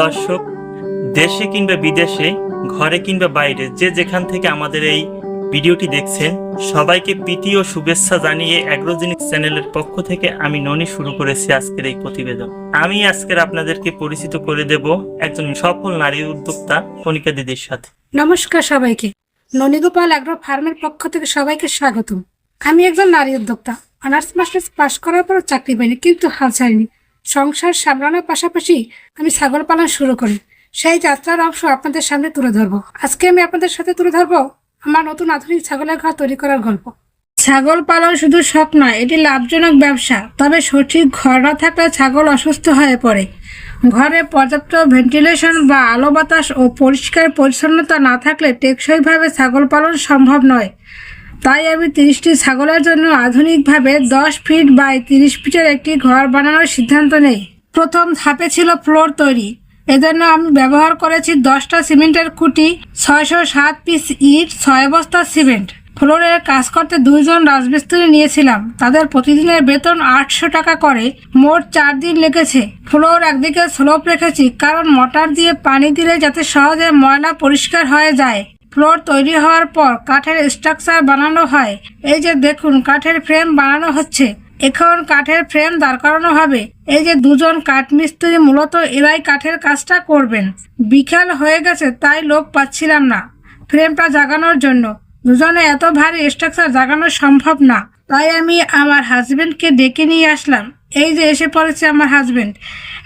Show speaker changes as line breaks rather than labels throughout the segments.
দর্শক, দেশে কিংবা বিদেশে, ঘরে কিংবা বাইরে, যে যেখান থেকে আমাদের এই ভিডিওটি দেখছেন, সবাইকে প্রীতি ও শুভেচ্ছা জানিয়ে অ্যাগ্রোজেনিক চ্যানেলের পক্ষ থেকে আমি ননি শুরু করেছি আজকের এই প্রতিবেদন। আমি আজকের আপনাদেরকে পরিচিত করে দেব একজন সফল নারী উদ্যোক্তা কণিকা দিদির সাথে।
নমস্কার সবাইকে। ননীগোপাল অ্যাগ্রো ফার্মের পক্ষ থেকে সবাইকে স্বাগতম। আমি একজন নারী উদ্যোক্তা। অনার্স মাস্টার্স পাশ করার পর চাকরি পাইনি, কিন্তু হাল ছাড়িনি। সংসার সামলানোর পাশাপাশি আমি ছাগল পালন শুরু করি। সেই যাত্রার অংশ আপনাদের সামনে তুলে ধরবো। আজকে আমি আপনাদের সাথে তুলে ধরবো আমার নতুন আধুনিক ছাগলের ঘর তৈরি করার গল্প। ছাগল পালন শুধু শখ নয়, এটি লাভজনক ব্যবসা। তবে সঠিক ঘর না থাকলে ছাগল অসুস্থ হয়ে পড়ে। ঘরে পর্যাপ্ত ভেন্টিলেশন বা আলো বাতাস ও পরিষ্কার পরিচ্ছন্নতা না থাকলে টেকসইভাবে ছাগল পালন সম্ভব নয়। তাই আমি তিরিশটি ছাগলের জন্য আধুনিকভাবে দশ ফিট বাই তিরিশ ফিটের একটি ঘর বানানোর সিদ্ধান্ত নেই। প্রথম ধাপে ছিল ফ্লোর তৈরি। এজন্য আমি ব্যবহার করেছি দশটা সিমেন্টের খুঁটি, ছয়শো সাত পিস ইট, ছয় বস্তা সিমেন্ট। ফ্লোরের কাজ করতে দুইজন রাজমিস্ত্রি নিয়েছিলাম। তাদের প্রতিদিনের বেতন আটশো টাকা করে। মোট চার দিন লেগেছে। ফ্লোর একদিকে স্লোপ রেখেছি, কারণ মোটর দিয়ে পানি দিলে যাতে সহজে ময়লা পরিষ্কার হয়ে যায়। ফ্লোর তৈরি হওয়ার পর কাঠের স্ট্রাকচার বানানো হয়। এই যে দেখুন, কাঠের ফ্রেম বানানো হচ্ছে। এখন কাঠের ফ্রেম দাঁড় করানো হবে। এই যে দুজন কাঠমিস্ত্রি মূলত এরাই কাঠের কাজটা করবেন। বিকাল হয়ে গেছে, তাই লোক পাচ্ছিলাম না ফ্রেমটা জাগানোর জন্য। দুজনে এত ভারী স্ট্রাকচার জাগানো সম্ভব না। তাই আমি আমার হাজবেন্ডকে ডেকে নিয়ে আসলাম। এই যে এসে পড়েছে আমার হাজবেন্ড।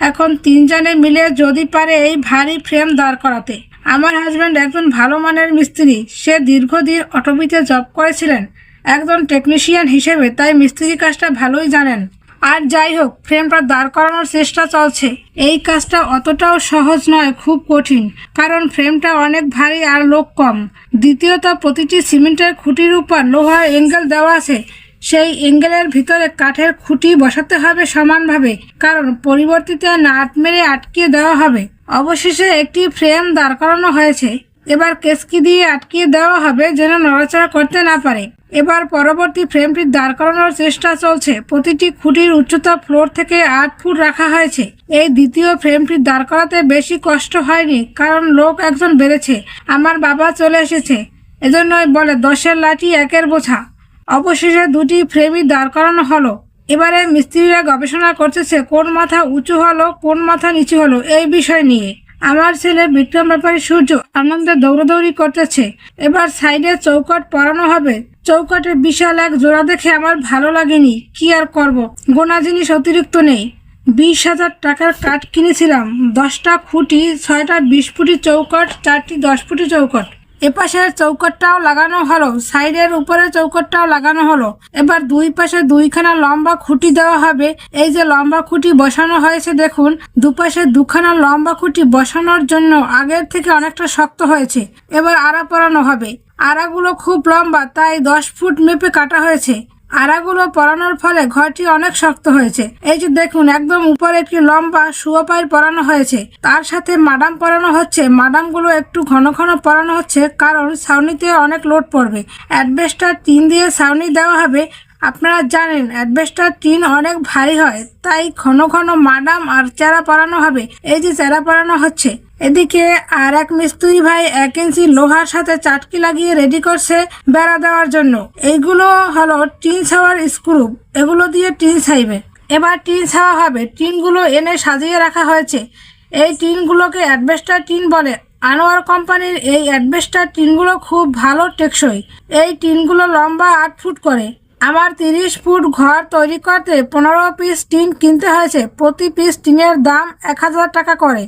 এখন তিনজনে মিলে যদি পারে এই ভারী ফ্রেম দাঁড় করাতে। আমার হাজব্যান্ড একজন ভালো মানের মিস্ত্রি। সে দীর্ঘদিন অটোপিতে জব করেছিলেন। একজন টেকনিশিয়ান হিসেবে তাই মিস্ত্রি কাজটা ভালোই জানেন। আর যাই হোক ফ্রেমটা দাঁড় করানোর চেষ্টা চলছে। এই কাজটা অতটাও সহজ নয়, খুব কঠিন। কারণ ফ্রেমটা অনেক ভারী আর লোক কম। দ্বিতীয়ত, প্রতিটি সিমেন্টের খুঁটির উপর লোহার এঙ্গেল দেওয়া আছে। সেই এঙ্গেলের ভিতরে কাঠের খুঁটি বসাতে হবে সমানভাবে। কারণ পরিবর্তিতে নাট মেরে আটকিয়ে দেওয়া হবে। অবশেষে একটি ফ্রেম দাঁড় করানো হয়েছে। এবার কেসকি দিয়ে আটকিয়ে দেওয়া হবে যেন নড়াচড়া করতে না পারে। এবার পরবর্তী ফ্রেমটি দাঁড় করানোর চেষ্টা চলছে। প্রতিটি খুঁটির উচ্চতা ফ্লোর থেকে আট ফুট রাখা হয়েছে। এই দ্বিতীয় ফ্রেমটি দাঁড় করাতে বেশি কষ্ট হয়নি, কারণ লোক একজন বেড়েছে। আমার বাবা চলে এসেছে। এজন্যই বলে, দশের লাঠি একের বোঝা। অবশেষে দুটি ফ্রেমই দাঁড় করানো হলো। এবারে মিস্ত্রিরা গবেষণা করতেছে কোন মাথা উঁচু হলো, কোন মাথা নিচু হলো, এই বিষয় নিয়ে। আমার ছেলে বিক্রম ব্যাপারী সূর্য আনন্দে দৌড়দৌড়ি করতেছে। এবার সাইডে চৌকট পরানো হবে। চৌকটে বিশাল এক জোড়া দেখে আমার ভালো লাগেনি। কি আর করব? গোনা জিনিস অতিরিক্ত নেই। বিশ হাজার টাকার কাঠ কিনেছিলাম। দশটা খুঁটি, ছয়টা বিশ ফুটি চৌকট, চারটি দশ ফুটি চৌকট। এপাশের চৌকটটাও লাগানো হলো, সাইডের উপরে চৌকটটাও লাগানো হলো। এবার দুই পাশে দুইখানা লম্বা খুঁটি দেওয়া হবে। এই যে লম্বা খুঁটি বসানো হয়েছে, দেখুন, দুপাশে দুখানা লম্বা খুঁটি বসানোর জন্য আগের থেকে অনেকটা শক্ত হয়েছে। এবার আড়া পরানো হবে। আড়াগুলো খুব লম্বা, তাই দশ ফুট মেপে কাটা হয়েছে। আড়াগুলো পরানোর ফলে ঘরটি অনেক শক্ত হয়েছে। এই যে দেখুন, একদম উপরে একটি লম্বা শুয়োপাইল পরানো হয়েছে। তার সাথে মাডাম পরানো হচ্ছে। মাডামগুলো একটু ঘন ঘন পরানো হচ্ছে, কারণ ছাউনিতে অনেক লোড পড়বে। অ্যাডবেস্টার টিন দিয়ে ছাউনি দেওয়া হবে। আপনারা জানেন, অ্যাডভেস্টার টিন অনেক ভারী হয়, তাই ঘন ঘন মাডাম আর চেরা পরানো হবে। এই যে চেরা পরানো হচ্ছে। এদিকে আর এক মিস্ত্রি ভাই এক ইঞ্চি লোহার সাথে চাটকি লাগিয়ে রেডি করছে বেড়া দেওয়ার জন্য। এইগুলো হলো টিন ছাওয়ার স্ক্রু, এগুলো দিয়ে টিন ছাইবে। এবার টিন ছাওয়া হবে। টিনগুলো এনে সাজিয়ে রাখা হয়েছে। এই টিনগুলোকে অ্যাডভেস্টার টিন বলে। আনোয়ার কোম্পানির এই অ্যাডভেস্টার টিনগুলো খুব ভালো টেকসই। এই টিনগুলো লম্বা আট ফুট করে। আমার তিরিশ ফুট ঘর তৈরি করতে পনেরো পিস টিন কিনতে হয়েছে। প্রতি পিস টিনের দাম এক হাজার টাকা করে।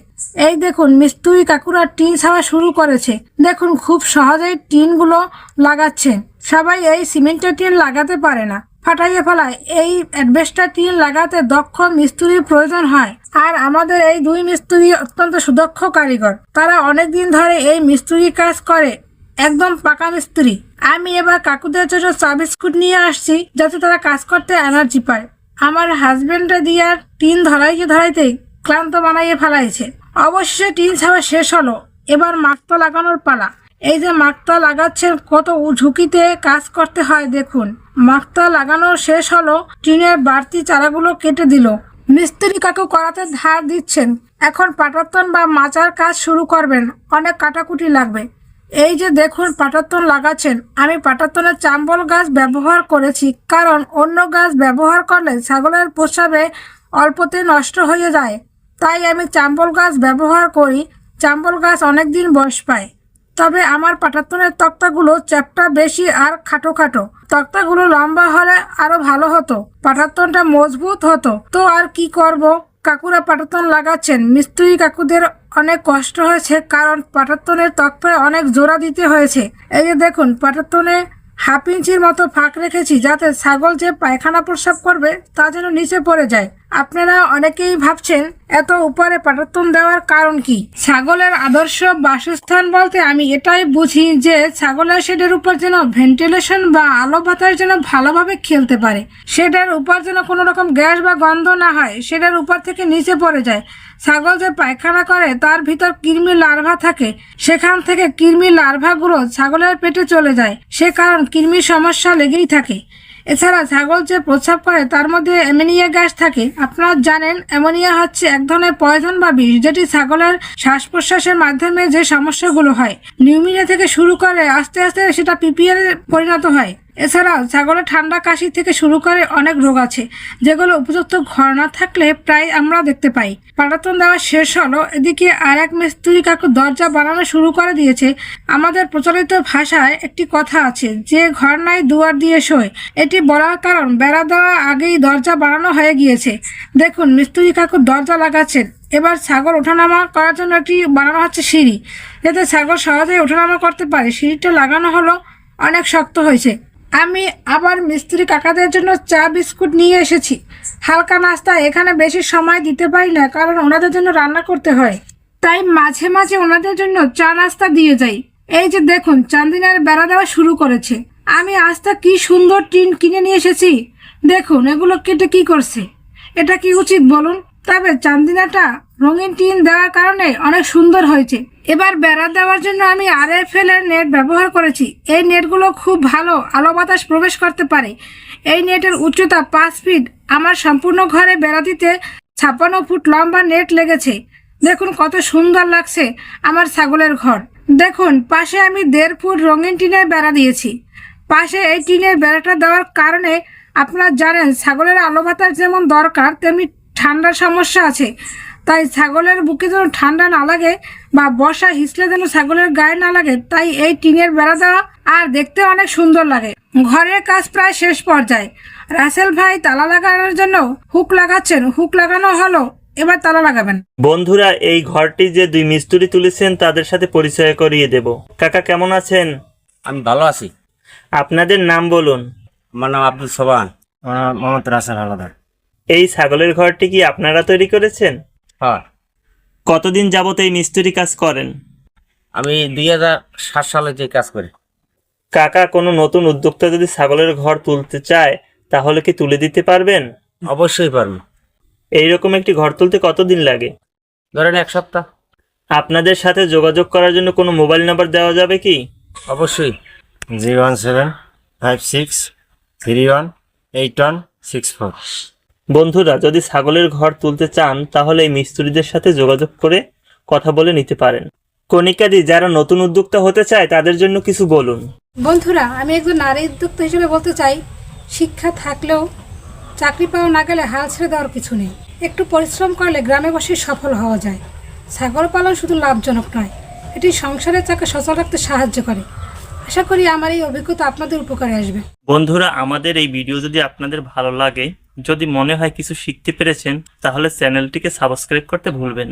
এই দেখুন মিস্ত্রি কাকুরা টিন ছাওয়া শুরু করেছে। দেখুন, খুব সহজেই টিনগুলো লাগাচ্ছেন সবাই এই সিমেন্টের টিন লাগাতে পারে না। ফাটাইয়ে ফেলায়। এই অ্যাডভেস্টার টিন লাগাতে দক্ষ মিস্ত্রির প্রয়োজন হয়। আর আমাদের এই দুই মিস্ত্রি অত্যন্ত সুদক্ষ কারিগর। তারা অনেক দিন ধরে এই মিস্ত্রি কাজ করে। একদম পাকা মিস্ত্রি। আমি এবার কাকুদের জন্য চা বিস্কুট নিয়ে আসছি, যাতে তারা কাজ করতে এনার্জি পায়। আমার হাজবেন্ডে দিয়ার টিন ধরাইতে ধরাইতে ক্লান্ত বানাইয়ে ফেলাইছে। অবশেষে টিন ছাওয়া শেষ হলো। এবার মাকতা লাগানোর পালা। এই যে মাকতা লাগাচ্ছেন, কত ঝুঁকিতে কাজ করতে হয়, দেখুন। মাকতা লাগানো শেষ হলো, টিনের বাড়তি চারাগুলো কেটে দিল। মিস্ত্রি কাকু করাতে ধার দিচ্ছেন। এখন পাটাতন বা মাচার কাজ শুরু করবেন, অনেক কাটাকুটি লাগবে। এই যে দেখুন পাটাতন লাগাচ্ছেন। আমি পাটাতনের চাম্বল গাছ ব্যবহার করেছি, কারণ অন্য গাছ ব্যবহার করলে ছাগলের প্রস্রাবে অল্পতে নষ্ট হয়ে যায়। তাই আমি চাম্বল গাছ ব্যবহার করি, চাম্বল গাছ অনেক দিন বয়স পায়। তবে আমার পাটাতনের তক্তাগুলো চ্যাপটা বেশি আর খাটো খাটো। তক্তাগুলো লম্বা হলে আরও ভালো হতো, পাটাতনটা মজবুত হতো। তো আর কি করব? কাকুরা পাটাতন লাগাচ্ছেন, মিস্ত্রি কাকুদের অনেক কষ্ট হয়েছে কারণ পাটাতনের তক্তায় অনেক জোড়া দিতে হয়েছে। এই যে দেখুন, পাটাতনে হাফ ইঞ্চির মতো ফাঁক রেখেছি যাতে ছাগল যে পায়খানা প্রস্রাব করবে তা যেন নিচে পড়ে যায়। আপনারা অনেকেই ভাবছেন, এত উপরে পাটাতন দেওয়ার কারণ কি? ছাগলের আদর্শ বাসস্থান বলতে আমি এটাই বুঝি যে ছাগলের শেডের উপর যেন ভেন্টিলেশন বা আলো বাতাস যেন ভালোভাবে খেলতে পারে। শেডের উপর যেন কোনো রকম গ্যাস বা গন্ধ না হয়, শেডের উপর থেকে নিচে পড়ে যায়। ছাগল যে পায়খানা করে, তার ভিতর কৃমি লার্ভা থাকে। সেখান থেকে কৃমি লার্ভাগুলো ছাগলের পেটে চলে যায়। সে কারণ কৃমির সমস্যা লেগেই থাকে। এছাড়া ছাগল যে প্রস্রাব করে, তার মধ্যে অ্যামোনিয়া গ্যাস থাকে। আপনারা জানেন, অ্যামোনিয়া হচ্ছে এক ধরনের পয়জন বা বিষ, যেটি ছাগলের শ্বাস প্রশ্বাসের মাধ্যমে যে সমস্যাগুলো হয়, নিউমিনিয়া থেকে শুরু করে আস্তে আস্তে সেটা পিপিএল পরিণত হয়। এছাড়াও ছাগলের ঠান্ডা কাশি থেকে শুরু করে অনেক রোগ আছে, যেগুলো উপযুক্ত ঘর না থাকলে প্রায় আমরা দেখতে পাই। পাটাতন দেওয়া শেষ হলো, এদিকে আর এক মিস্ত্রি কাকু দরজা বানানো শুরু করে দিয়েছে। আমাদের প্রচলিত ভাষায় একটি কথা আছে, যে ঘর নাই দুয়ার দিয়ে শোয়। এটি বলার কারণ, বেড়া দেওয়া আগেই দরজা বানানো হয়ে গিয়েছে। দেখুন, মিস্ত্রি কাকু দরজা লাগাচ্ছেন। এবার ছাগল ওঠানামা করার জন্য একটি বানানো হচ্ছে সিঁড়ি। যাতে ছাগল সহজেই ওঠানামা করতে পারে, সিঁড়িটা লাগানো হলো অনেক শক্ত হয়েছে। আমি আবার মিস্ত্রি কাকাদের জন্য চা বিস্কুট নিয়ে এসেছি। হালকা নাস্তা এখানে বেশি সময় দিতে পারি না, কারণ ওনাদের জন্য রান্না করতে হয়। তাই মাঝে মাঝে ওনাদের জন্য চা নাস্তা দিয়ে যাই। এই যে দেখুন, চান্দিনার বেড়া দেওয়া শুরু করেছে। আমি আস্তা কি সুন্দর টিন কিনে নিয়ে এসেছি। দেখুন, এগুলো কেটে কি করছে? এটা কি উচিত বলুন? তবে চান্দিনাটা রঙিন টিন দেওয়ার কারণে অনেক সুন্দর হয়েছে। এবার বেড়া দেওয়ার জন্য আমি আর এফ এর নেট ব্যবহার করেছি। এই নেটগুলো খুব ভালো আলো বাতাস প্রবেশ করতে পারে। এই নেটের উচ্চতা পাঁচ ফিট। আমার সম্পূর্ণ ঘরে বেড়া দিতে ছাপ্পান্ন ফুট লম্বা নেট লেগেছে। দেখুন কত সুন্দর লাগছে আমার ছাগলের ঘর। দেখুন, পাশে আমি দেড় ফুট রঙিন টিনের বেড়া দিয়েছি। পাশে এই টিনের বেড়াটা দেওয়ার কারণে আপনারা জানেন, ছাগলের আলো বাতাস যেমন দরকার, তেমনি ঠান্ডার সমস্যা আছে। তাই ছাগলের বুকে যেন ঠান্ডা না লাগে বা বর্ষা হিসলে যেন ছাগলের গায়ে না লাগে তাই এই টিনের বেড়া দেওয়া আর দেখতে অনেক সুন্দর লাগে। ঘরের কাজ প্রায় শেষ পর্যায়ে। রাসেল ভাই তালা লাগানোর জন্য হুক লাগাচ্ছেন। হুক লাগানো হলো এবার তালা লাগাবেন।
বন্ধুরা এই ঘরটি যে দুই মিস্ত্রি তুলেছেন তাদের সাথে পরিচয় করিয়ে দেব। কাকা কেমন আছেন?
আমি ভালো আছি।
আপনাদের নাম বলুন।
আমার নাম আব্দুল সোবান আমার নাম মোহাম্মদ রাসেল হালাদার।
এই ছাগলের ঘরটি কি আপনারা তৈরি করেছেন?
হ্যাঁ।
কতদিন যাবত এই মিস্ত্রি কাজ করেন?
আমি দুই হাজার সাত সালে যে কাজ করি।
কাকা কোনো নতুন উদ্যোক্তা যদি ছাগলের ঘর তুলতে চায় তাহলে কি তুলে দিতে পারবেন?
অবশ্যই পারব।
এইরকম একটি ঘর তুলতে কতদিন লাগে?
ধরেন এক সপ্তাহ।
আপনাদের সাথে যোগাযোগ করার জন্য কোনো মোবাইল নাম্বার দেওয়া যাবে কি?
অবশ্যই।
Zero one seven five six three one eight one six four.
বন্ধুরা যদি ছাগলের ঘর তুলতে চান তাহলে এই মিস্ত্রিদের সাথে যোগাযোগ করে কথা বলে নিতে পারেন। কণিকাদি যারা নতুন উদ্যোক্তা হতে চায় তাদের জন্য কিছু বলুন।
বন্ধুরা আমি একজন নারী উদ্যোক্তা হিসেবে বলতে চাই শিক্ষা থাকলেও চাকরি পাওয়া না গেলে হাল ছেড়ে দেওয়ার কিছু নেই। একটু পরিশ্রম করলে গ্রামে বসে সফল হওয়া যায়। ছাগল পালন শুধু লাভজনক নয় এটি সংসারের চাকা সচল রাখতে সাহায্য করে। আশা করি আমার এই অভিজ্ঞতা আপনাদের উপকারে আসবে।
বন্ধুরা আমাদের এই ভিডিও যদি আপনাদের ভালো লাগে যদি মনে হয় কিছু শিখতে পেরেছেন তাহলে চ্যানেলটিকে সাবস্ক্রাইব করতে ভুলবেন।